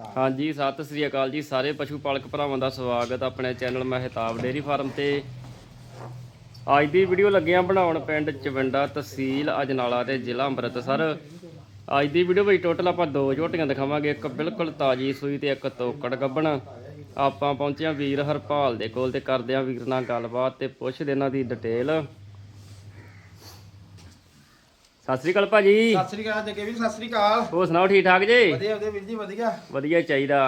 ਅਕਾਲ ਹਾਂਜੀ, ਸਤਿ ਸ੍ਰੀ ਅਕਾਲ ਜੀ ਸਾਰੇ ਪਸ਼ੂ ਪਾਲਕ ਭਰਾਵਾਂ ਦਾ ਸਵਾਗਤ ਆਪਣੇ ਚੈਨਲ ਮਹਿਤਾਬ ਡੇਰੀ ਫਾਰਮ ਤੇ। ਅੱਜ ਦੀ ਵੀਡੀਓ ਲੱਗਿਆ ਬਣਾਉਣ ਪਿੰਡ ਚਵਿੰਡਾ ਤਹਿਸੀਲ ਅਜਨਾਲਾ ਤੇ ਜ਼ਿਲ੍ਹਾ ਅੰਮ੍ਰਿਤਸਰ। ਅੱਜ ਦੀ ਵੀਡੀਓ ਵਿੱਚ ਟੋਟਲ ਆਪਾਂ ਦੋ ਝੋਟੀਆਂ ਦਿਖਾਵਾਂਗੇ, ਇੱਕ ਬਿਲਕੁਲ ਤਾਜੀ ਸੂਈ ਤੇ ਇੱਕ ਤੋਕੜ ਗੱਬਣ। ਆਪਾਂ ਪਹੁੰਚੇ ਹਾਂ ਵੀਰ ਹਰਪਾਲ ਦੇ ਕੋਲ ਤੇ ਕਰਦੇ ਹਾਂ ਵੀਰ ਨਾਲ ਗੱਲਬਾਤ ਤੇ ਪੁੱਛਦੇ ਇਹਨਾਂ ਦੀ ਡਿਟੇਲ ਸਤਿ ਸ੍ਰੀ ਅਕਾਲ ਭਾਜੀ। ਸਤਿ ਸ੍ਰੀ ਅਕਾਲ ਜੱਗੇ ਵੀਰ ਸਤਿ ਸ੍ਰੀ ਅਕਾਲ। ਹੋਰ ਸੁਣਾਓ ਠੀਕ ਠਾਕ ਜੀ? ਵਧੀਆ ਵਧੀਆ ਵੀਰ ਜੀ ਵਧੀਆ। ਵਧੀਆ ਚਾਹੀਦਾ।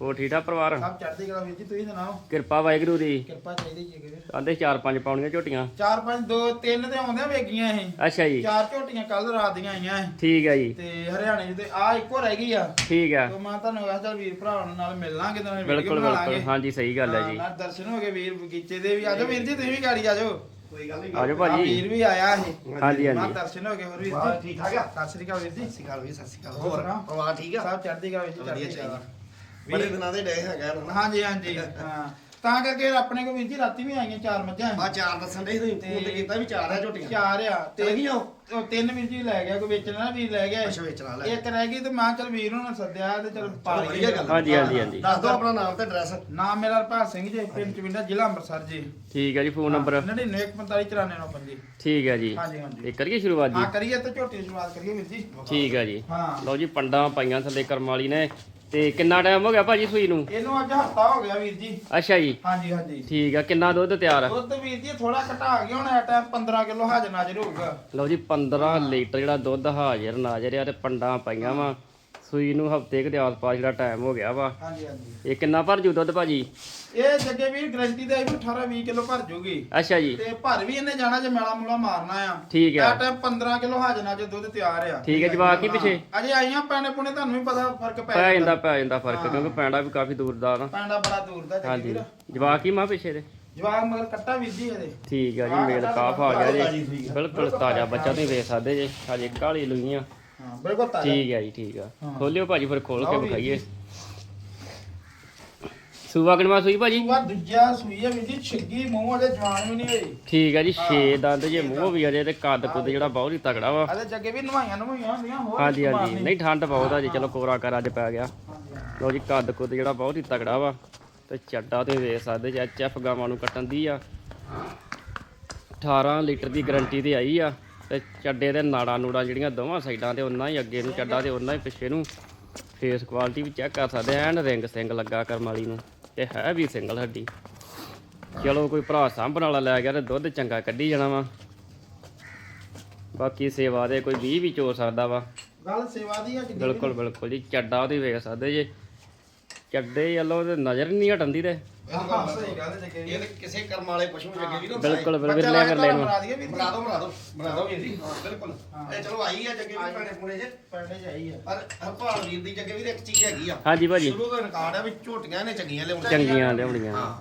ਹੋਰ ਠੀਕ ਠਾਕ ਪਰਿਵਾਰ? ਸਭ ਚੜ੍ਹਦੀ ਕਲਾ ਵੀਰ ਜੀ ਤੁਸੀਂ ਸੁਣਾਓ? ਕਿਰਪਾ ਵਾਹਿਗੁਰੂ ਦੀ। ਕਿਰਪਾ ਚਾਹੀਦੀ ਜੱਗੇ ਵੀਰ ਕਹਿੰਦੇ ਚਾਰ ਪੰਜ ਪਾਉਣੀਆਂ ਝੋਟੀਆਂ। ਚਾਰ ਪੰਜ ਦੋ ਤਿੰਨ ਤੇ ਆਉਂਦੇ ਵੇਗੀਆਂ ਇਹ। ਅੱਛਾ ਜੀ। ਚਾਰ ਝੋਟੀਆਂ ਕੱਲ ਰਾਤ ਦੀਆਂ ਆਈਆਂ ਇਹ। ਠੀਕ ਹੈ ਜੀ। ਤੇ ਹਰਿਆਣੇ ਤੇ ਆ ਇੱਕੋ ਰਹਿ ਗਈ ਆ। ਠੀਕ ਹੈ ਤੇ ਮੈਂ ਤੁਹਾਨੂੰ ਕਿਹਾ ਚੱਲ ਵੀਰ ਭਰਾਵਾਂ ਨਾਲ ਮਿਲ ਲਾਂਗੇ ਤੇ ਵੀਡੀਓ ਬਿਲਕੁਲ ਬਿਲਕੁਲ। ਹਾਂਜੀ ਸਹੀ ਗੱਲ ਹੈ ਜੀ। ਨਾਲ ਦਰਸ਼ਨ ਹੋ ਗਏ ਵੀਰ ਬਗੀਚੇ ਦੇ ਵੀ। ਆਜੋ ਵੀਰ ਜੀ ਤੁਸੀਂ ਵੀ ਗਾੜੀ ਆਜੋ। ਕੋਈ ਗੱਲ ਨਹੀਂ ਆਜੋ ਭਾਜੀ। ਵੀਰ ਵੀ ਆਇਆ ਇਹ ਹਾਂਜੀ ਮੈਂ ਹਾਂਜੀ ਦਰਸ਼ਨ ਹੋ ਗਏ ਹੋਰ ਜੀ ਠੀਕ ਠਾਕ ਆ? ਸਤਿ ਸ੍ਰੀ ਅਕਾਲ ਵੀਰ ਜੀ। ਸਤਿ ਸ਼੍ਰੀ ਅਕਾਲ ਵੀ ਸਤਿ ਸ਼੍ਰੀ ਅਕਾਲ। ਹੋਰ? ਪਰਿਵਾਰ ਠੀਕ ਆ? ਸਭ ਚੜ੍ਹਦੀ ਕਲਾ ਵੀਰ ਜੀ ਵਧੀਆ ਚੜ੍ਹਦੀ ਚਾਹੀਦਾ। ਕਲਾ। ਬੜੇ ਦਿਨਾਂ ਦੇ ਡੇ ਹੈਗਾ ਨਾ। ਹਾਂਜੀ ਹਾਂਜੀ। ਹਾਂ। ਤਾਂ ਕਰਕੇ ਆਪਣੇ ਕੋਲ ਵੀਰ ਜੀ ਰਾਤੀ ਵੀ ਆਈਆਂ ਚਾਰ ਮੱਝਾਂ। ਆ ਚਾਰ ਦੱਸਣ ਦੇ ਤੁਸੀਂ ਫੋਨ ਤੇ ਕੀਤਾ ਵੀ ਚਾਰ ਆ ਝੋਟੀਆਂ। ਚਾਰ ਆ ਚਲ ਗਈਆਂ ਉਹ? ਉਹ ਤਿੰਨ ਵੀਰ ਜੀ ਲੈ ਗਿਆ ਕੋਈ ਵੇਚਣ ਵੀਰ ਲੈ ਗਿਆ। ਅੱਛਾ ਵੇਚਣ ਵਾਲਾ ਇੱਕ ਰਹਿ ਗਈ ਤੇ ਮਾਂ ਚਲ ਵੀਰ ਨੂੰ ਸੱਦਿਆ ਤੇ ਚਲ ਪਾ ਚਲੋ ਵਧੀਆ ਗੱਲ ਆ। ਹਾਂਜੀ, ਹਾਂਜੀ, ਹਾਂਜੀ। ਦੱਸ ਦਿਓ ਆਪਣਾ ਨਾਮ ਤੇ ਐਡਰੈਸ। ਨਾਮ ਮੇਰਾ ਹਰਪਾਲ ਸਿੰਘ ਜੀ ਪਿੰਡ ਚਵਿੰਡਾ ਜ਼ਿਲ੍ਹਾ ਅੰਮ੍ਰਿਤਸਰ ਜੀ। ਠੀਕ ਹੈ ਜੀ ਫੋਨ ਨੰਬਰ 99459499 ਠੀਕ ਹੈ ਜੀ। ਹਾਂਜੀ ਹਾਂਜੀ। ਇਹ ਕਰੀਏ ਸ਼ੁਰੂਆਤ ਹਾਂ ਜੀ ਕਰੀਏ ਤੇ ਝੋਟੀ ਦੀ ਸ਼ੁਰੂਆਤ ਕਰੀਏ ਵੀਰ ਜੀ। ਠੀਕ ਹੈ ਜੀ। ਹਾਂ। ਲਓ ਜੀ ਪੰਡਾਂ ਪਾਈਆਂ ਥੱਲੇ ਕਰਮ ਵਾਲੀ ਨੇ। ਤੇ ਕਿੰਨਾ ਟਾਈਮ ਹੋ ਗਿਆ ਭਾਜੀ ਸੂਈ ਨੂੰ? ਇਹਨੂੰ ਅੱਜ ਹਫਤਾ ਹੋ ਗਿਆ ਵੀਰ ਜੀ। ਅੱਛਾ ਜੀ। ਹਾਂਜੀ ਹਾਂਜੀ। ਠੀਕ ਆ ਕਿੰਨਾ ਦੁੱਧ ਤਿਆਰ ਆ? ਦੁੱਧ ਵੀਰ ਜੀ ਥੋੜਾ ਘਟਾ ਗਿਆ ਹੁਣ ਇਹ ਟਾਈਮ 15 ਕਿਲੋ ਹਾਜ਼ਰ ਨਾਜ਼ਰ ਹੋਊਗਾ। ਲਓ ਜੀ 15 ਲੀਟਰ ਜਿਹੜਾ ਦੁੱਧ ਹਾਜ਼ਰ ਨਾਜ਼ਰ ਆ ਤੇ ਪੰਡਾਂ ਪਾਈਆਂ ਵਾ। ਸੂਈ ਨੂੰ ਹਫ਼ਤੇ ਕੁ ਦੇ ਆਸ-ਪਾਸ ਜਿਹੜਾ ਟਾਈਮ ਹੋ ਗਿਆ ਵਾ। ਹਾਂਜੀ ਹਾਂਜੀ। ਇਹ ਕਿੰਨਾ ਭਰ ਜੂ ਦੁੱਧ ਭਾਜੀ? ਇਹ ਜੱਗੇ ਵੀਰ ਗਰੰਟੀ ਦਾ ਇਹ ਵੀ 18 20 ਕਿਲੋ ਭਰ ਜੂਗੀ। ਅੱਛਾ ਜੀ। ਤੇ ਭਰ ਵੀ ਇਹਨੇ ਜਾਣਾ ਜੇ ਮੇਲਾ ਮੂਲਾ ਮਾਰਨਾ ਆ। ਠੀਕ ਆ। ਟਾਈਮ 15 ਕਿਲੋ ਹਾਜ਼ਨਾ ਚ ਦੁੱਧ ਤਿਆਰ ਆ। ਠੀਕ ਹੈ ਜਵਾਕ ਕੀ ਪਿੱਛੇ। ਅਜੇ ਆਈਆਂ ਪੈਣੇ ਪੁਣੇ ਤੁਹਾਨੂੰ ਵੀ ਪਤਾ ਫ਼ਰਕ ਪੈ ਪੈ ਜਾਂਦਾ ਪੈ ਜਾਂਦਾ ਫ਼ਰਕ ਕਿਉਂਕਿ ਪੈਂਡਾ ਵੀ ਕਾਫੀ ਦੂਰ ਦਾ ਨਾ ਪੈਂਡਾ ਬੜਾ ਦੂਰ ਦਾ ਜੱਗੇ ਹਾਂਜੀ। ਵੀਰ। ਜਵਾਕ ਹੀ ਮਾਂ ਪਿੱਛੇ ਦੇ। ਜਵਾਕ ਮਗਰ ਕੱਟਾ ਵੀਰ ਜੀ ਇਹਦੇ। ਠੀਕ ਆ ਜੀ ਮੇਲ ਕਾਫ ਆ ਗਿਆ ਜੀ। ਬਿਲਕੁਲ ਤਾਜ਼ਾ ਬੱਚਾ ਤੁਸੀਂ ਵੇਖ ਸਕਦੇ ਜੇ ਹਜੇ ਕਾਲੀ ਲੂਈਆਂ। ਹਾਂ ਬਿਲਕੁਲ ਤਾਜ਼ਾ। ਠੀਕ ਹੈ ਜੀ ਠੀਕ ਆ। ਹਾਂ। ਖੋਲਿਓ ਭਾਜੀ ਫਿਰ ਖੋਲ ਕੇ ਲਓ ਵੀ। ਵਿਖਾਈਏ। ਸੂਆ ਕਿਨਵਾ ਸੂਈ ਭਾਜੀ? ਸੂਆ ਦੂਜਾ ਸੂਈ ਆ ਵੀਰ ਜੀ ਛਿੱਗੀ ਮੂੰਹ ਵਾਲੇ ਜਵਾਨ ਵੀ ਨਹੀਂ ਹੋਈ। ਠੀਕ ਆ ਜੀ 6 ਦੰਦ ਜੇ ਮੂੰਹ ਵੀ ਅਜੇ ਤੇ ਕੱਦ ਕੁੱਦ ਜਿਹੜਾ ਬਹੁਤ ਹੀ ਤਗੜਾ ਵਾ। ਅਜੇ ਜੱਗੇ ਵੀ ਨਵਾਈਆਂ ਨਵਾਈਆਂ ਹੁੰਦੀਆਂ ਹੋਰ ਹਾਂਜੀ ਨਹੀਂ। ਠੰਡ ਬਹੁਤ ਆ ਜੀ ਚਲੋ ਕੋਰਾ ਕਰ ਅੱਜ ਪੈ ਗਿਆ। ਹਾਂਜੀ। ਲਓ ਜੀ ਕੱਦ ਕੁੱਦ ਜਿਹੜਾ ਬਹੁਤ ਹੀ ਤਗੜਾ ਵਾ। ਤੇ ਚੱਡਾ ਤੇ ਵੇਖ ਸਕਦੇ ਜੀ ਐਚਐਫ ਗਾਵਾਂ ਨੂੰ ਕੱਟਣ ਦੀ ਆ। 18 ਲੀਟਰ ਦੀ ਗਾਰੰਟੀ ਤੇ ਆਈ ਆ। ਤੇ ਚੱਡੇ ਦੇ ਨਾੜਾ ਨੂੜਾ ਜਿਹੜੀਆਂ ਦੋਵਾਂ ਸਾਈਡਾਂ ਤੇ ਉਹਨਾਂ ਹੀ ਅੱਗੇ ਨੂੰ ਚੱਡਾ ਤੇ ਉਹਨਾਂ ਹੀ ਪਿੱਛੇ ਨੂੰ ਫੇਸ ਕੁਆਲਿਟੀ ਵੀ ਚੈੱਕ ਕਰ ਸਕਦੇ ਐਨ ਰਿੰਗ ਸਿੰਘ ਲੱਗਾ ਕਰਮ ਵਾਲੀ ਨੂੰ ਤੇ ਹੈ ਵੀ ਸਿੰਗਲ ਹੱਡੀ। ਚਲੋ ਕੋਈ ਭਰਾ ਸਾਂਭਣ ਵਾਲਾ ਲੈ ਗਿਆ ਤੇ ਦੁੱਧ ਚੰਗਾ ਕੱਢੀ ਜਾਣਾ ਵਾ। ਬਾਕੀ ਸੇਵਾ ਦੇ ਕੋਈ 20 ਵੀ ਚੋ ਸਕਦਾ ਵਾ। ਗੱਲ ਸੇਵਾ ਦੀ ਆ। ਬਿਲਕੁਲ ਬਿਲਕੁਲ ਜੀ ਚੱਡਾ ਉਹਦੀ ਵੇਖ ਸਕਦੇ ਜੇ। ਚੱਡੇ ਵੱਲੋਂ ਤੇ ਨਜ਼ਰ ਨਹੀਂ ਹਟਦੀ ਤੇ। ਸਹੀ ਗੱਲ ਹੈ ਜੱਗੇ। ਇਹ ਕਿਸੇ ਕਰਮ ਵਾਲੇ ਪਸ਼ੂ ਜੱਗੇ ਵੀਰ ਬਿਲਕੁਲ ਬਿਲਕੁਲ ਬੱਚਾ ਲੈ ਲੱਗਦਾ ਲੈ ਬਣਾ ਦਈਏ ਵੀਰ। ਬਣਾ ਦਿਓ ਬਣਾ ਦਿਓ ਬਣਾ ਦਿਓ ਵੀਰ ਜੀ ਹਾਂ ਬਿਲਕੁਲ। ਇਹ ਚਲੋ ਆਈ ਆ ਜੱਗੇ ਵੀਰ ਪੈਣੇ ਪੁਣੇ ਜੇ। ਪੈਂਡੇ ਚ ਆਈ ਆ। ਪਰ ਹਰਪਾਲ ਵੀਰ ਦੀ ਜੱਗੇ ਵੀਰ ਇੱਕ ਚੀਜ਼ ਹੈਗੀ ਆ। ਹਾਂਜੀ ਭਾਜੀ। ਸ਼ੁਰੂ ਤੋਂ ਰਿਕਾਰਡ ਆ ਵੀ ਝੋਟੀਆਂ ਨੇ ਚੰਗੀਆਂ ਲਿਆਉਣੀਆਂ। ਚੰਗੀਆਂ ਲਿਆਉਣੀਆਂ। ਹਾਂ।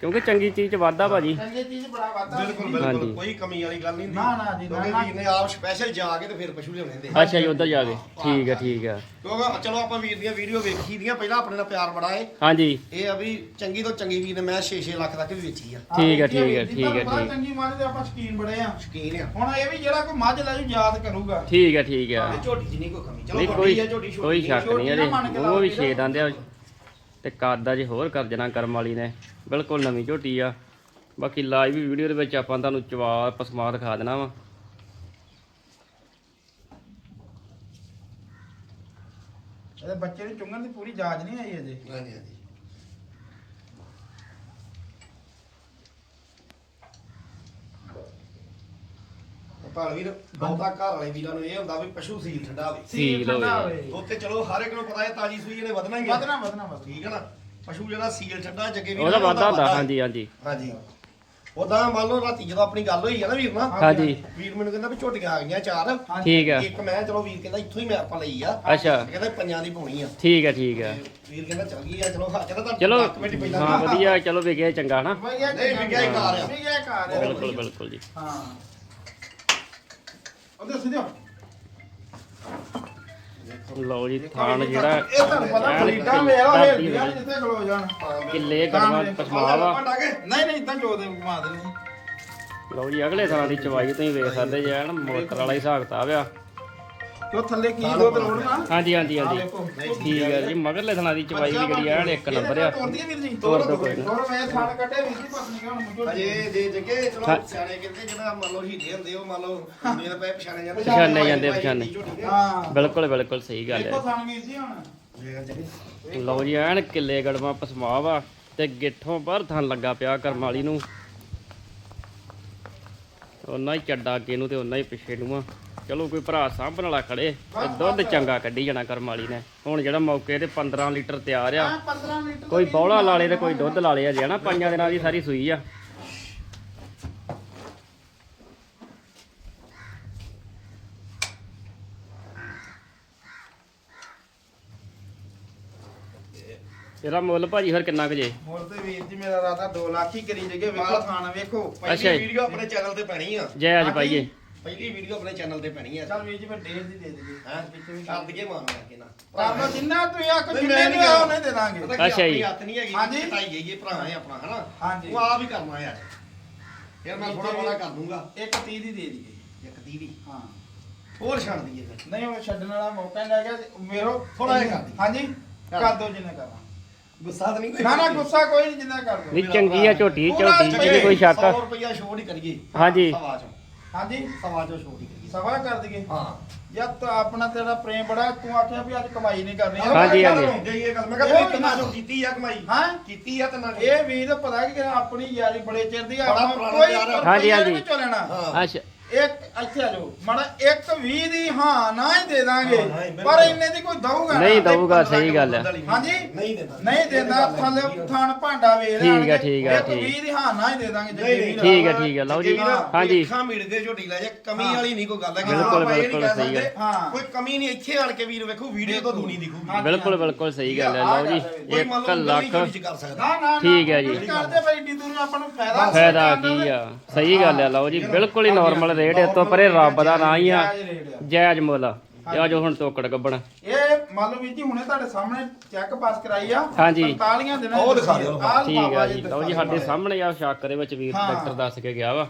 ਕਿਉਂਕਿ ਚੰਗੀ ਚੀਜ਼ ਚ ਵਾਧਾ ਭਾਜੀ। ਚੰਗੇ ਚੀਜ਼ ਬੜਾ ਵਾਧਾ ਬਿਲਕੁਲ ਹਾਂਜੀ। ਬਿਲਕੁਲ ਕੋਈ ਕਮੀ ਵਾਲੀ ਗੱਲ ਨਹੀਂ ਹੁੰਦੀ। ਨਾ, ਨਾ ਜੀ, ਨਾ, ਕਿਉਂਕਿ ਨਾ। ਵੀਰ ਨੇ ਆਪ ਸਪੈਸ਼ਲ ਜਾ ਕੇ ਤੇ ਫਿਰ ਪਸ਼ੂ ਲਿਆਉਣੇ ਹੁੰਦੇ। ਅੱਛਾ ਜੀ ਉਧਰ ਜਾ ਕੇ। ਠੀਕ ਹੈ। ਠੀਕ ਹੈ ਕਿਉਂਕਿ ਚਲੋ ਆਪਾਂ ਵੀਰ ਦੀਆਂ ਵੀਡੀਓ ਵੇਖੀ ਦੀਆਂ ਪਹਿਲਾਂ ਆਪਣੇ ਨਾਲ ਪਿਆਰ ਬੜਾ ਏ ਹਾਂਜੀ। ਇਹ ਆ ਵੀ ਚੰਗੀ ਤੋਂ ਚੰਗੀ ਵੀਰ ਨੇ ਮੈਂ 6-6 ਲੱਖ ਤੱਕ ਵੀ ਵੇਚੀ ਆ। ਠੀਕ ਠੀਕ ਵੀਰ ਜੀ, ਠੀਕ ਤੁਹਾਨੂੰ ਪਤਾ ਠੀਕ। ਚੰਗੀ ਮੱਝ ਦੇ ਆਪਾਂ ਸ਼ਕੀਨ ਬੜੇ ਆ। ਸ਼ਕੀਨ ਆ। ਹੁਣ ਇਹ ਵੀ ਜਿਹੜਾ ਕੋਈ ਮੱਝ ਲੈ ਜੂ ਯਾਦ ਕਰੂਗਾ। ਠੀਕ ਹੈ ਠੀਕ ਹੈ ਇਹ ਝੋਟੀ 'ਚ ਨਹੀਂ ਕੋਈ ਕਮੀ। ਚਲੋ ਨਹੀਂ ਵੱਡੀ ਕੋਈ ਆ ਝੋਟੀ ਛੋਟੀ ਕੋਈ ਨਹੀਂ। ਸ਼ੱਕ ਨਹੀਂ ਛੋਟੀ ਨਾ ਮੰਨ ਕੇ ਇਹਦੇ ਉਹ ਵੀ ਲਾਓ ਛੇ ਦੰਦ ਆ। ਤੇ ਕੱਦ ਆ ਜੀ ਹੋਰ ਕਰ ਜਣਾ ਕਰਮ ਵਾਲੀ ਨੇ ਬਿਲਕੁਲ ਨਵੀਂ ਝੋਟੀ ਆ। ਬਾਕੀ ਲਾਈਵ ਵੀਡੀਓ ਦੇ ਵਿੱਚ ਆਪਾਂ ਤੁਹਾਨੂੰ ਚਵਾ ਪਸਮਾ ਦਿਖਾ ਦੇਣਾ ਵਾ। ਇਹਦੇ ਬੱਚੇ ਨੂੰ ਚੁੰਗਣ ਦੀ ਪੂਰੀ ਜਾਂਚ ਨਹੀਂ ਆਈ ਅਜੇ। ਹਾਂਜੀ ਹਾਂਜੀ। ਭਾਲ ਵੀਰ ਬਹੁਤਾ ਘਰ ਵਾਲੇ ਵੀਰਾਂ ਨੂੰ ਇਹ ਹੁੰਦਾ ਵੀ ਪਸ਼ੂ ਸੀਲ ਠੰਡਾ ਹੋਵੇ। ਸੀਲ ਠੰਡਾ ਹੋਵੇ। ਹੋਵੇ। ਉੱਤੇ ਚਲੋ ਹਰ ਇੱਕ ਨੂੰ ਪਤਾ ਹੈ ਤਾਜੀ ਸੂਈ ਇਹਨੇ ਵਧਣਾ ਹੀ ਆ ਵਧਣਾ ਵਧਣਾ ਵਧਣਾ। ਠੀਕ ਹੈ ਨਾ? ਪਸ਼ੂ ਜਿਹੜਾ ਸੀਲ ਠੰਡਾ ਜੱਗੇ ਵੀਰ ਉਹਦਾ ਨਾਲ ਵਾਧਾ ਹੁੰਦਾ ਵਾਧਾ ਹੈ। ਹਾਂਜੀ ਹਾਂਜੀ। ਹਾਂਜੀ। ਉਦਾਂ ਮੰਨ ਲਓ ਰਾਤੀ ਜਦੋਂ ਆਪਣੀ ਗੱਲ ਹੋਈ ਆ ਨਾ ਵੀਰ ਨਾਲ ਹਾਂਜੀ। ਵੀਰ ਮੈਨੂੰ ਕਹਿੰਦਾ ਵੀ ਝੋਟੀਆਂ ਆ ਗਈਆਂ ਚਾਰ। ਠੀਕ ਆ। ਇੱਕ ਮੈਂ ਚਲੋ ਵੀਰ ਕਹਿੰਦਾ ਇੱਥੋਂ ਹੀ ਮੈਂ ਆਪਾਂ ਲਈ ਆ। ਅੱਛਾ। ਕਹਿੰਦਾ ਪੰਜਾਂ ਦੀ ਪਾਉਣੀ ਆ। ਠੀਕ ਹੈ ਠੀਕ ਹੈ ਤੇ ਵੀਰ ਕਹਿੰਦਾ ਚੱਲ ਗਈ ਆ ਚਲੋ ਹਾਂ ਕਹਿੰਦਾ ਤਾਂ ਚਲੋ ਦਸ ਮਿੰਟ ਪਹਿਲਾਂ ਹਾਂ ਵਧੀਆ ਚਲੋ ਵਿਗਿਆ ਚੰਗਾ ਨਾ ਵਧੀਆ ਨਹੀਂ, ਵਿਕਿਆ ਹੀ ਘਰ ਆ। ਵਿਕਿਆ ਹੀ ਘਰ ਆ। ਬਿਲਕੁਲ ਬਿਲਕੁਲ ਜੀ। ਹਾਂ। ਸਿੱਧੇ ਲਓ ਜੀ ਥਾਣ ਜਿਹੜਾ ਇਹ ਤੁਹਾਨੂੰ ਪਤਾ ਵਿੱਚ ਜਿੱਥੇ ਖਲੋ ਜਾਣ। ਕਿੱਲੇ ਕਰਵਾ ਪਸਮਾ ਵਾ। ਨਹੀਂ ਨਹੀਂ ਇਦਾਂ ਜੋ ਦੇ ਘੁਮਾ ਦੇ ਲਓ ਜੀ ਅਗਲੇ ਸਾਲ ਦੀ ਚਵਾਈ ਤੁਸੀਂ ਵੇਖ ਸਕਦੇ ਜੇ ਮੋਟਰ ਵਾਲਾ ਹੀ ਹਿਸਾਬ ਕਿਤਾਬ ਆ। ਕਿਉਂ ਥੱਲੇ ਕੀ ਦੋ ਤੇ ਲੋੜ ਨਾ ਹਾਂਜੀ ਹਾਂਜੀ ਆ ਹਾਂਜੀ ਠੀਕ ਹੈ ਜੀ ਮਗਰਲੇ ਥਣਾ ਦੀ ਚਵਾਈ ਵੀ ਜਿਹੜੀ ਐਨ ਇੱਕ ਨੰਬਰ ਆ। ਤੋਰਦੀ ਵੀਰ ਜੀ ਤੋਰ ਦੋ ਕੋਈ ਨਾ। ਮੈਂ ਥਣ ਕੱਟੇ ਵੀਰ ਜੀ ਪਤ ਨਹੀਂ ਹੁਣ ਮੁੱਝੋ ਅਜੇ ਜੇ ਜਗੇ ਚਲੋ ਹਾਂ। ਸਿਆਣੇ ਕਹਿੰਦੇ ਜਿਹੜਾ ਮੰਨ ਲਓ ਹੀਰੇ ਹੁੰਦੇ ਉਹ ਮੰਨ ਲਓ ਮੇਰੇ ਪੈ ਪਛਾਣੇ ਜਾਂਦੇ। ਪਛਾਣੇ ਜਾਂਦੇ, ਪਛਾਣੇ। ਹਾਂ। ਬਿਲਕੁਲ ਬਿਲਕੁਲ ਸਹੀ ਗੱਲ ਦੇਖੋ ਹੈ ਥਣ ਵੀਰ ਜੀ ਹੁਣ। ਲਓ ਜੀ ਐਨ ਕਿੱਲੇ ਗੜਵਾ ਪਸਮਾ ਵਾ ਤੇ ਗਿੱਠੋਂ ਬਾਹਰ ਥਣ ਲੱਗਾ ਪਿਆ ਕਰਮ ਵਾਲੀ ਨੂੰ। ਉਹਨਾਂ ਹੀ ਚੱਡਾ ਅੱਗੇ ਨੂੰ ਤੇ ਉਹਨਾਂ ਹੀ ਪਿੱਛੇ ਨੂੰ ਆ। ਚਲੋ ਕੋਈ ਭਰਾ ਸਾਂਭਣ ਵਾਲਾ ਖੜੇ ਤੇ ਦੁੱਧ ਚੰਗਾ ਕੱਢੀ ਜਾਣਾ ਕਰਮ ਵਾਲੀ ਨੇ। ਹੁਣ ਜਿਹੜਾ ਮੌਕੇ ਤੇ 15 ਲੀਟਰ ਤਿਆਰ ਆ ਆ 15 ਲੀਟਰ ਕੋਈ ਬੌਲਾ ਲਾਲੇ ਤੇ ਕੋਈ ਦੁੱਧ ਲਾਲੇ ਆ ਜੇ ਨਾ ਪੰਜਾਂ ਦਿਨਾਂ ਦੀ ਸਾਰੀ ਸੂਈ ਆ। ਇਹਦਾ ਮੁੱਲ ਭਾਜੀ ਫਿਰ ਕਿੰਨਾ ਕੁ ਜੇ? ਹੋਰ ਤੇ ਵੀਰ ਜੀ ਮੇਰਾ ਰਾਤਾ 2 ਲੱਖ ਹੀ ਕਰੀ ਜਗੇ ਵੇਖੋ ਥਣ ਵੇਖੋ। ਪਹਿਲੀ। ਵੀਡੀਓ ਆਪਣੇ ਚੈਨਲ ਤੇ ਪੈਣੀ ਆ। ਜੈ ਅੱਜ ਪਾਈਏ। ਪਹਿਲੀ ਵੀਡੀਓ ਆਪਣੇ ਚੈਨਲ ਤੇ ਪੈਣੀ ਆ। ਚੱਲ ਵੀਰ ਜੀ ਮੈਂ ਡੇਢ ਦੀ ਦੇ ਦੇਗੇ ਹਾਂ? ਕਰ ਦਈਏ ਮਾਨ ਕਰਕੇ ਨਾ। ਲਓ ਜਿੰਨਾ ਤੁਸੀਂ ਆਖੋ ਨਹੀਂ, ਜਿੰਨੇ ਮੈਂ ਨਹੀਂ ਨਹੀਂ ਆਓ ਨਹੀਂ ਦੇ ਦਾਂਗੇ। ਅੱਛਾ ਜੀ। ਆਪਣੀ ਹੱਥ ਨਹੀਂ ਹੈਗੀ ਹਾਂਜੀ। ਕਟਾਈ ਗਈ ਇਹ ਭਰਾ ਹੈ ਆਪਣਾ ਹਨਾ? ਹਾਂਜੀ। ਉਹ ਆਪ ਹੀ ਕਰਨਾ ਯਾਰ। ਫਿਰ ਮੈਂ ਥੋੜਾ ਬੋਲਾ ਕਰ ਦੂੰਗਾ। ਇੱਕ 30 ਦੀ ਦੇ ਦਈਏ। ਇੱਕ ਦੀ ਦੀ? ਹਾਂ। ਹੋਰ ਛੱਡ ਦਈਏ ਫਿਰ। ਨਹੀਂ ਉਹ ਛੱਡਣ ਵਾਲਾ ਮੌਕਾ ਨਹੀਂ ਲੱਗਾ ਮੇਰੋ ਥੋੜ੍ਹਾ ਜਿਹਾ ਕਰ ਦਈਏ। ਹਾਂਜੀ। ਕਰ ਕਰ ਦੋ ਜਿੰਨਾ ਕਰਾਂ ਗੁੱਸਾ ਤਾਂ ਨਹੀਂ ਕੋਈ ਨਾ ਨਾ ਗੁੱਸਾ ਕੋਈ ਨਹੀਂ ਜਿੰਨਾ ਕਰ ਦੋ ਨਹੀਂ ਚੰਗੀ ਆ ਝੋਟੀ ਝੋਟੀ ਕੋਈ ਸ਼ੱਕ 100 ਰੁਪਇਆ ਛੋੜ ਹੀ ਕਰੀਏ। ਹਾਂਜੀ। ਸਵਾ ਚੋਂ। ਹਾਂਜੀ? ਸਵਾ ਚੋਂ ਛੋੜ ਸਵਾ ਕਰ ਦਈਏ? ਹਾਂ। ਯਾਰ ਤਾਂ ਆਪਣਾ ਤੇਰਾ ਪ੍ਰੇਮ ਬੜਾ ਤੂੰ ਆਖਿਆ ਵੀ ਅੱਜ ਕਮਾਈ ਨਹੀਂ ਕਰਨੀ। ਹਾਂਜੀ, ਹਾਂਜੀ। ਇਹ ਗੱਲ। ਮੈਂ ਕਿਹਾ ਤੂੰ ਕਿੰਨਾ ਜੋ ਕੀਤੀ ਆ ਕਮਾਈ? ਹਾਂ? ਕੀਤੀ ਆ ਤੇ ਨਾ ਇਹ ਵੀਰ ਪਤਾ ਕਿ ਆਪਣੀ ਯਾਰੀ ਬੜੇ ਚਿਰ ਦੀ ਆ ਬੜਾ ਆਪਾਂ ਪੁਰਾਣਾ ਕੋਈ ਯਾਰ ਆ। ਹਾਂਜੀ, ਹਾਂਜੀ। ਨਹੀਂ ਲੈਣਾ। ਹਾਂ। ਅੱਛਾ। ਇੱਕ ਇੱਥੇ ਆ ਜਾਓ। ਮਾੜਾ ਇੱਕ 20 ਦੀ ਹਾਂ ਨਾ ਹੀ ਦੇ ਦਾਂਗੇ। ਹਾਂ, ਹਾਂ, ਬਿਲਕੁਲ। ਪਰ ਇੰਨੇ ਦੀ ਕੋਈ ਦਊਗਾ ਨਾ। ਨਹੀਂ ਦਊਗਾ ਸਹੀ ਗੱਲ ਹੈ ਹਾਂਜੀ। ਨਹੀਂ ਦਿੰਦਾ। ਨਹੀਂ ਦਿੰਦਾ ਥੱਲੇ ਥਣ ਭਾਂਡਾ ਵੇਚ ਠੀਕ ਆ, ਠੀਕ ਆ, ਇੱਕ ਠੀਕ। 20 ਦੀ ਹਾਂ ਨਾ ਹੀ ਦੇ ਦਾਂਗੇ ਨਹੀਂ, ਨਹੀਂ। ਠੀਕ ਹੈ ਠੀਕ ਹੈ ਲਓ ਜੀ। ਹਾਂਜੀ। ਅੱਖਾਂ ਮੀੜ ਕੇ ਝੋਟੀ ਲੈ ਜਾ ਕਮੀ ਹਾਂ। ਵਾਲੀ ਨਹੀਂ ਕੋਈ ਗੱਲ ਹੈ। ਬਿਲਕੁਲ, ਆਪਾਂ ਇਹ ਨਹੀਂ ਬਿਲਕੁਲ ਕਹਿ ਸਹੀ ਹੈ। ਸਕਦੇ, ਹਾਂ। ਕੋਈ ਕਮੀ ਨਹੀਂ ਇੱਥੇ ਆਣ ਕੇ ਵੀਰ ਵੇਖੋ ਵੀਡੀਓ ਤੋਂ ਦੂਣੀ ਦਿਖੂਗੀ। ਬਿਲਕੁਲ ਬਿਲਕੁਲ ਸਹੀ ਗੱਲ ਹੈ ਲਓ ਜੀ ਕੋਈ ਮੰਨ 1 ਲਓ ਲੱਖ। ਲੱਖ ਨਹੀਂ ਕਰ ਸਕਦਾ। ਨਾ ਨਾ ਨਾ, ਠੀਕ ਹੈ ਜੀ। ਕਰਦੇ ਭਾਈ ਡੀ ਦੂਰ ਆਪਾਂ ਨੂੰ ਫਾਇਦਾ ਫਾਇਦਾ ਕੀ ਆ? ਸਹੀ ਗੱਲ ਹੈ ਲਓ ਜੀ ਬਿਲਕੁਲ ਹੀ ਨਾਰਮਲ ਰੇਟ ਇਸ ਤੋਂ ਪਰੇ ਰੱਬ ਦਾ ਨਾਂ ਹੀ ਆ ਜਾਇਜ਼ ਆ। ਮੁੱਲ ਆ ਆ ਜੋ ਹੁਣ ਤੋਕੜ ਗੱਬਣ ਇਹ ਮੰਨ ਲਓ ਵੀਰ ਜੀ ਹੁਣੇ ਤੁਹਾਡੇ ਸਾਹਮਣੇ ਚੈੱਕ ਪਾਸ ਕਰਾਈ ਆ ਹਾਂਜੀ। 45 ਦਿਨਾਂ ਉਹ ਦੀ ਦਿਖਾ ਦਿਓ। ਆਹ ਠੀਕ ਆ ਜੀ ਲਓ ਜੀ ਸਾਡੇ ਸਾਹਮਣੇ ਆ ਸ਼ੱਕ ਦੇ ਵਿੱਚ ਵੀਰ ਹਾਂ। ਡਾਕਟਰ ਦੱਸ ਕੇ ਗਿਆ ਵਾ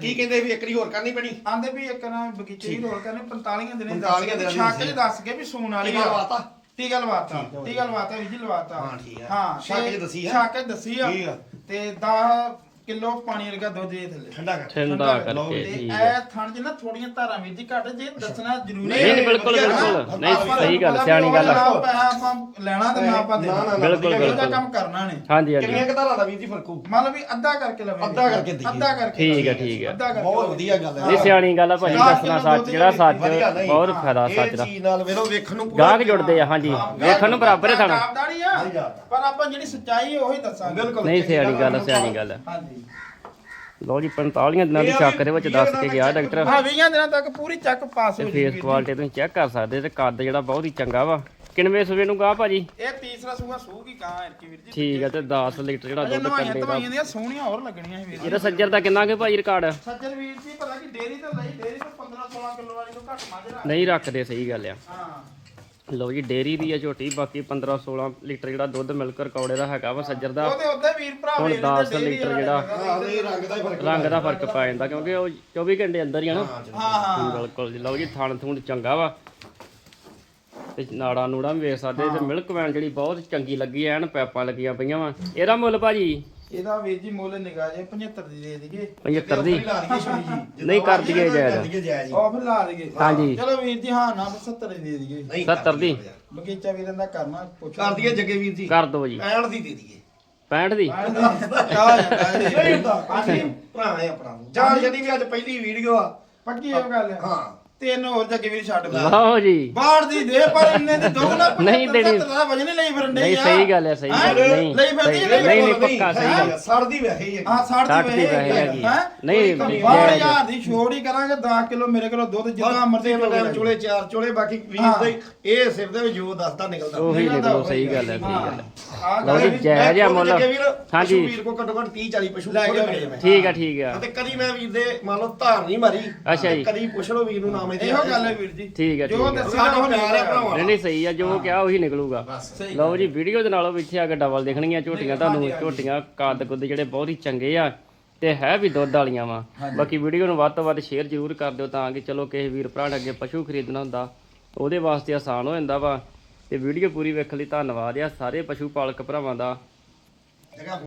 ਕੀ ਕਹਿੰਦੇ ਵੀ ਇੱਕ ਵਾਰੀ ਹੋਰ ਕਰਨੀ ਪੈਣੀ ਆਂਦੇ ਵੀ ਇੱਕ ਨਾ ਬਗੀਚੇ ਦੀ ਰੋਲ ਕਰਨੇ 45 ਦਿਨੇ 45 ਦਿਨਾਂ ਦੀ ਛੱਕ ਸੀ। ਚ ਦੱਸ ਕੇ ਵੀ ਸੂਣ ਵਾਲੀ ਟੀਕਾ ਲਵਾਤਾ? ਟੀਕਾ ਲਵਾਤਾ ਠੀਕ ਆ। ਟੀਕਾ ਲਵਾਤਾ ਵੀ ਜੀ ਲਵਾਤਾ ਹਾਂ, ਠੀਕ ਆ। ਹਾਂ ਚ ਦੱਸੀ ਆ? ਚ ਦੱਸੀ ਆ ਠੀਕ ਆ। ਤੇ 10 ਕਿਲੋ ਪਾਣੀ ਵਰਗਾ ਦੁੱਧ ਦੇ ਥੱਲੇ। ਠੰਡਾ ਕਰ। ਠੰਡਾ ਕਰਕੇ ਤੇ ਠੀਕ ਹੈ। ਇਹ ਥਣ ਚ ਨਾ ਥੋੜੀਆਂ ਧਾਰਾਂ ਵੀਰ ਜੀ ਘੱਟ ਜੇ ਦੱਸਣਾ ਜ਼ਰੂਰੀ ਨਹੀਂ, ਨਹੀਂ ਨਹੀਂ ਬਿਲਕੁਲ ਬਿਲਕੁਲ। ਨਹੀਂ ਸਹੀ ਗੱਲ ਸਿਆਣੀ ਗੱਲ ਆ। ਆਪਾਂ ਲੈਣਾ ਤੇ ਨਾ ਆਪਾਂ ਦੇਣਾ ਨਾ, ਨਾ, ਨਾ, ਬਿਲਕੁਲ, ਇਹੋ ਜਿਹਾ ਬਿਲਕੁਲ। ਕੰਮ ਕਰਨਾ ਨੇ। ਹਾਂਜੀ ਹਾਂਜੀ। ਕਿੰਨੀਆਂ ਕੁ ਧਾਰਾਂ ਦਾ ਵੀਰ ਜੀ ਫ਼ਰਕ ਹੋਊ? ਮੰਨ ਲਓ ਵੀ ਅੱਧਾ ਕਰਕੇ ਲਵੇ। ਅੱਧਾ ਕਰਕੇ ਦਈਏ। ਅੱਧਾ ਕਰਕੇ ਠੀਕ ਹੈ, ਲਵੇ। ਠੀਕ ਹੈ। ਅੱਧਾ ਕਰਕੇ ਬਹੁਤ। ਵਧੀਆ ਗੱਲ ਹੈ। ਇਹ ਸਿਆਣੀ ਗੱਲ ਆ ਹਾਂ, ਦੱਸਣਾ ਸੱਚ ਜਿਹੜਾ ਸੱਚ ਵਧੀਆ ਨਹੀਂ। ਬਹੁਤ ਫਾਇਦਾ ਇਹ ਸੱਚ ਦਾ। ਚੀਜ਼ ਨਾਲ ਵੇਖੋ ਵੇਖਣ ਨੂੰ ਪੂਰਾ ਗਾਹਕ ਜੁੜਦੇ ਆ ਹਾਂਜੀ। ਵੇਖਣ ਨੂੰ ਬਰਾਬਰ ਹੈ ਥਾਣਾ ਆ। ਨਹੀਂ। ਪਰ ਆਪਾਂ ਜਿਹੜੀ ਸੱਚਾਈ ਹੈ ਉਹੀ ਦੱਸਾਂਗੇ। ਬਿਲਕੁਲ ਨਹੀਂ ਸਿਆਣੀ ਗੱਲ ਆ, ਸਿਆਣੀ ਗੱਲ ਆ। ਹਾਂਜੀ। ਲਓ ਜੀ 45 ਦਿਨਾਂ ਦੀ ਸ਼ੱਕ ਦੇ ਵਿੱਚ ਦੱਸ ਕੇ ਗਿਆ ਡਾਕਟਰ। ਹਾਂ 20 ਦਿਨਾਂ ਤੱਕ ਪੂਰੀ ਚੱਕ ਪਾਸ ਹੋ ਜੂਗੀ ਫੇਸ ਕੁਆਲਿਟੀ ਤੁਸੀਂ ਚੈੱਕ ਕਰ ਸਕਦੇ ਤੇ ਕੱਦ ਜਿਹੜਾ ਬਹੁਤ ਹੀ ਚੰਗਾ ਵਾ। ਕਿਨਵੇਂ ਸੂਏ ਨੂੰ ਗਾ ਭਾਜੀ? ਇਹ ਤੀਸਰਾ ਸੂਆ ਸੂਗੀ ਕਾਂ ਐਰਕੀ ਵੀਰ ਜੀ। ਠੀਕ ਹੈ ਤੇ 10 ਲੀਟਰ ਜਿਹੜਾ ਦੁੱਧ ਕੰਡੇ ਦਾ। ਤਵਾਈਆਂ ਦੀਆਂ ਸੋਹਣੀਆਂ ਹੋਰ ਲੱਗਣੀਆਂ ਸੀ ਵੀਰ। ਜੀ ਇਹਦਾ ਸੱਜਰ ਦਾ ਕਿੰਨਾ ਕੁ ਭਾਜੀ ਰਿਕਾਰਡ? ਸੱਜਣ ਵੀਰ ਜੀ ਪਤਾ ਕਿ ਡੇਰੀ ਤੋਂ ਲਈ ਡੇਰੀ ਤੋਂ 15 16 ਕਿਲੋ ਵਾਲੀ ਤੋਂ ਘੱਟ ਮਾਜਰਾ ਨਹੀਂ ਰੱਖਦੇ ਸਹੀ ਗੱਲ ਆ। ਹਾਂ। ਲਓ ਜੀ ਡੇਰੀ ਦੀ ਆ ਝੋਟੀ ਬਾਕੀ 15 16 ਲੀਟਰ ਜਿਹੜਾ ਦੁੱਧ ਮਿਲਕ ਰਿਕਾਰਡ ਇਹਦਾ ਹੈਗਾ ਵਾ ਸੱਜਰ ਦਾ। ਉਹਦੇ ਉਹਦੇ ਵੀਰ ਭਰਾ ਹੁਣ ਵੇਖ 10 ਲੀਟਰ ਜਿਹੜਾ ਹਾਂ ਰੰਗ ਦਾ ਹੀ ਫ਼ਰਕ ਰੰਗ ਦਾ ਫ਼ਰਕ ਪੈ ਜਾਂਦਾ ਕਿਉਂਕਿ ਉਹ 24 ਘੰਟੇ ਅੰਦਰ ਹੀ ਆ ਨਾ। ਹਾਂ ਹਾਂ ਬਿਲਕੁਲ ਜੀ ਲਓ ਜੀ ਥਣ ਥੂਣ ਚੰਗਾ ਵਾ। ਤੇ ਨਾੜਾ ਨੂੜਾ ਵੀ ਵੇਖ ਸਕਦੇ ਤੇ ਮਿਲਕ ਵੈਨ ਜਿਹੜੀ ਬਹੁਤ ਚੰਗੀ ਲੱਗੀ ਐਨ ਪੈਪਾਂ ਲੱਗੀਆਂ ਪਈਆਂ ਵਾ। ਇਹਦਾ ਮੁੱਲ ਭਾਜੀ? ਇਹਦਾ ਵੀਰ ਜੀ ਮੁੱਲ ਨਿਗਾਹ ਜੇ 75 ਦੀ ਦੇ ਦਈਏ। 75 ਦੀ? ਲਾ ਦਈਏ ਛੋਟੀ ਜੀ ਨਹੀਂ ਕਰ ਦਈਏ ਜਾਇਜ਼। ਜਾਇਜ਼ ਜੀ। ਉਹ ਫਿਰ ਲਾ ਦਈਏ। ਹਾਂਜੀ। ਚਲੋ ਵੀਰ ਜੀ ਹਾਂ ਨਾ 70 ਦੀ ਦੇ ਦਈਏ। ਨਹੀਂ 70 ਦੀ। ਬਗੀਚਾ ਵੀਰਾਂ ਦਾ ਕਰਨਾ ਪੁੱਛੋ। ਕਰ ਦਈਏ ਜੱਗੇ ਵੀਰ ਜੀ। ਕਰ ਦਿਓ ਜੀ। 65 ਦੀ ਦੇ ਦਈਏ। 65 ਦੀ? ਆ ਜਾਂਦਾ ਨਹੀਂ ਹੁੰਦਾ। ਭਰਾ ਹੈ ਆਪਣਾ। ਜਾਂ ਜਿਹੜੀ ਵੀ ਅੱਜ ਪਹਿਲੀ ਵੀਡੀਓ ਆ। ਪੱਕੀ ਇਹ ਗੱਲ ਹੈ? ਹਾਂ। ਤਿੰਨ ਹੋਰ ਜੱਗੇ ਵੀਰ ਛੱਡ ਲਾ ਲਓ ਜੀ। ਬਾੜ ਦੀ ਦੇ ਪਰ ਇੰਨੇ ਦੀ ਦੋ ਨਾ ਨਹੀਂ ਦੇਣੀ। ਦਾ ਵਜਨ ਹੀ ਲਈ ਫਿਰਨ ਨਹੀਂ ਸਹੀ ਗੱਲ ਹੈ ਸਹੀ ਗੱਲ ਹੈ, ਨਹੀਂ। ਲਈ ਫਿਰਦੀ ਸਹੀ- ਹੈ, ਨਹੀਂ ਨਹੀਂ ਪੱਕਾ ਸਹੀ ਗੱਲ ਸੜਦੀ ਵੈਸੇ ਹੀ ਹੈ। ਹਾਂ 60 60 ਦੀ ਵੇ ਵੈਸੇ ਹੈਗੀ। ਹੈ। ਨਹੀਂ, ਬਾਹਰ ਜਾਇਜ਼। ਹਜ਼ਾਰ ਦੀ ਛੋੜ ਹੀ ਕਰਾਂਗੇ 10 ਕਿਲੋ ਮੇਰੇ ਕੋਲੋਂ ਦੁੱਧ ਜਿੱਦਾਂ ਮਰਜ਼ੀ ਮਰਦੇ ਟਾਈਮ ਚੋਲੇ ਚਾਰ ਚੋਲੇ ਬਾਕੀ ਹਾਂ। ਵੀਰ ਦੇ ਇਹ ਸਿਰ ਦੇ ਵਿੱਚ ਜੋ ਦੱਸਦਾ ਨਿਕਲਦਾ। ਉਹੀ ਨਿਕਲੋ ਉਹੀ ਸਹੀ ਗੱਲ ਹੈ ਸਹੀ ਹਾਂ। ਗੱਲ ਹੈ। ਆ ਲਓ ਜੀ ਜੈ ਮੁੱਲ। ਹਾਂਜੀ। ਹਾਂਜੀ ਵੀਰ ਕੋ ਘੱਟੋ ਘੱਟ 30 40 ਪਸ਼ੂ ਲੈ ਕੇ ਮੈਂ। ਠੀਕ ਆ ਠੀਕ ਆ ਤੇ ਕਦੀ ਮੈਂ ਵੀਰ ਦੇ ਮੰਨ ਲਓ ਧਾਰ ਨਹੀਂ ਮਾਰੀ ਅੱਛਾ ਜੀ। ਤੇ ਕਦੀ ਪੁੱਛ ਲਓ ਵੀਰ ਨੂੰ ਨਾਮ ਇਹਦੇ ਇਹੋ ਗੱਲ ਹੈ ਵੀਰ ਜੀ। ਠੀਕ ਹੈ ਜੋ ਠੀਕ ਹੈ। ਦੱਸਿਆ ਉਹ ਹੈ ਭਰਾਵਾਂ। ਨਹੀਂ ਨਹੀਂ ਸਹੀ ਆ ਜੋ ਕਿਹਾ ਉਹੀ ਨਿਕਲੂਗਾ। ਸਹੀ ਲਓ ਜੀ ਵੀਡੀਓ ਦੇ ਨਾਲੋਂ ਵੀ ਇੱਥੇ ਆ ਕੇ ਡਬਲ ਦੇਖਣਗੀਆਂ ਝੋਟੀਆਂ ਤੁਹਾਨੂੰ। ਝੋਟੀਆਂ ਕੱਦ ਕੁੱਦ ਜਿਹੜੇ ਬਹੁਤ ਹੀ ਚੰਗੇ ਆ ਤੇ ਹੈ ਵੀ ਦੁੱਧ ਵਾਲੀਆਂ ਵਾ। ਬਾਕੀ ਵੀਡੀਓ ਨੂੰ ਵੱਧ ਤੋਂ ਵੱਧ ਸ਼ੇਅਰ ਜ਼ਰੂਰ ਕਰ ਦਿਓ ਤਾਂ ਕਿ ਚਲੋ ਕਿਸੇ ਵੀਰ ਭਰਾ ਨੇ ਅੱਗੇ ਪਸ਼ੂ ਖਰੀਦਣਾ ਹੁੰਦਾ ਉਹਦੇ ਵਾਸਤੇ ਆਸਾਨ ਹੋ ਜਾਂਦਾ ਵਾ। ਤੇ ਵੀਡੀਓ ਪੂਰੀ ਵੇਖਣ ਲਈ ਧੰਨਵਾਦ ਆ ਸਾਰੇ ਪਸ਼ੂ ਪਾਲਕ ਭਰਾਵਾਂ ਦਾ।